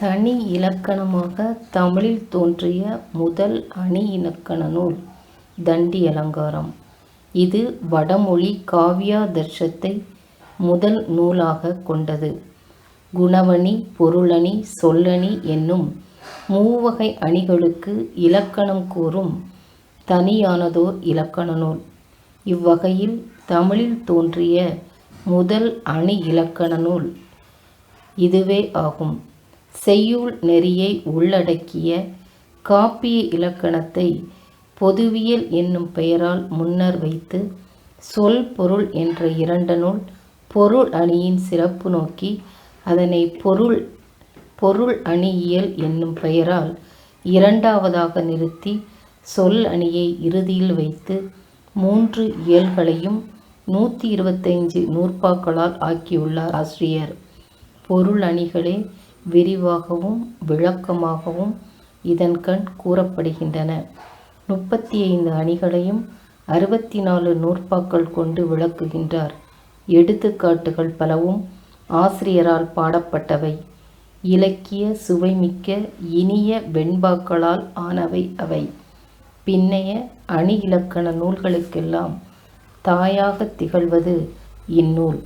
தனி இலக்கணமாக தமிழில் தோன்றிய முதல் அணி இலக்கண நூல் தண்டி அலங்காரம். இது வடமொழி காவியாதர்சத்தை முதல் நூலாகக் கொண்டது. குணவணி பொருளணி சொல்லணி என்னும் மூவகை அணிகளுக்கு இலக்கணம் கூறும் தனியானதோர் இலக்கண நூல். இவ்வகையில் தமிழில் தோன்றிய முதல் அணி இலக்கண நூல் இதுவே ஆகும். செய்யுள் நெறியை உள்ளடக்கிய காப்பிய இலக்கணத்தை பொதுவியல் என்னும் பெயரால் முன்னர் வைத்து சொல் பொருள் என்ற இரண்டனுள் பொருள் அணியின் சிறப்பு நோக்கி அதனை பொருள் பொருள் அணியியல் என்னும் பெயரால் இரண்டாவதாக நிறுத்தி சொல் அணியை இறுதியில் வைத்து மூன்று இயல்களையும் நூற்றி இருபத்தைஞ்சு நூற்பாக்களால் ஆக்கியுள்ளார் ஆசிரியர். பொருள் அணிகளே விரிவாகவும் விளக்கமாகவும் இதன்கண் கூறப்படுகின்றன. முப்பத்தி ஐந்து அணிகளையும் அறுபத்தி நாலு நூற்பாக்கள் கொண்டு விளக்குகின்றார். எடுத்துக்காட்டுகள் பலவும் ஆசிரியரால் பாடப்பட்டவை. இலக்கிய சுவைமிக்க இனிய வெண்பாக்களால் ஆனவை அவை. பின்னைய அணி இலக்கண நூல்களுக்கெல்லாம் தாயாகத் திகழ்வது இந்நூல்.